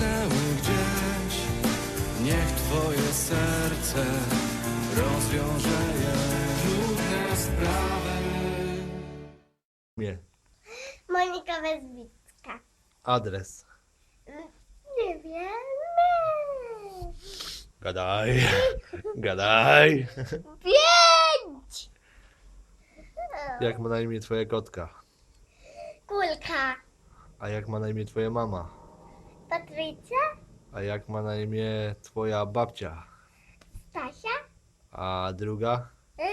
zniknęły gdzieś Niech twoje serce rozwiąże je trudne sprawy Nie. Monika Wezbicka. Adres. Nie wiem. Gadaj, gadaj. Pięć! Jak ma na imię twoja kotka? Kulka. A jak ma na imię twoja mama? Patrycja? A jak ma na imię twoja babcia? Stasia? A druga? Yy,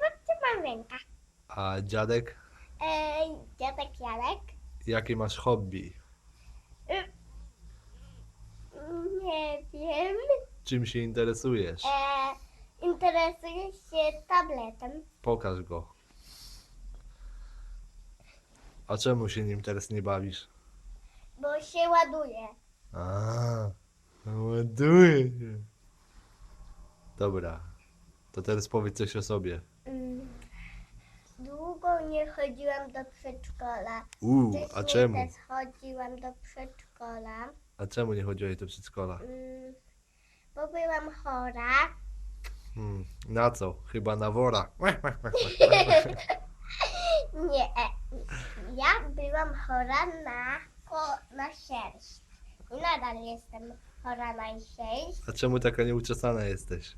babcia Marlenka. A dziadek? Yy, dziadek Jarek? Jakie masz hobby? Nie wiem. Czym się interesujesz? E, interesuję się tabletem. Pokaż go. A czemu się nim teraz nie bawisz? Bo się ładuje. A, ładuje się. Dobra. To teraz powiedz coś o sobie. Mm. Długo nie chodziłam do przedszkola. Uuu, a Wcześniej czemu? też chodziłam do przedszkola, A czemu nie chodziłeś do przedszkola? mm, bo byłam chora. Hmm, na co? Chyba na wora. Nie, ja byłam chora na, na sierść. I nadal jestem chora na sierść. A czemu taka nieuczesana jesteś?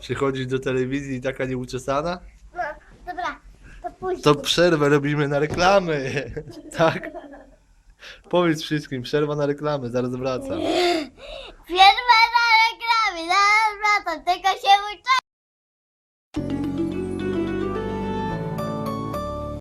Przychodzisz do telewizji i taka nieuczesana? No, dobra, to później. To przerwę robimy na reklamy. Tak? Powiedz wszystkim, przerwa na reklamy, zaraz wracam.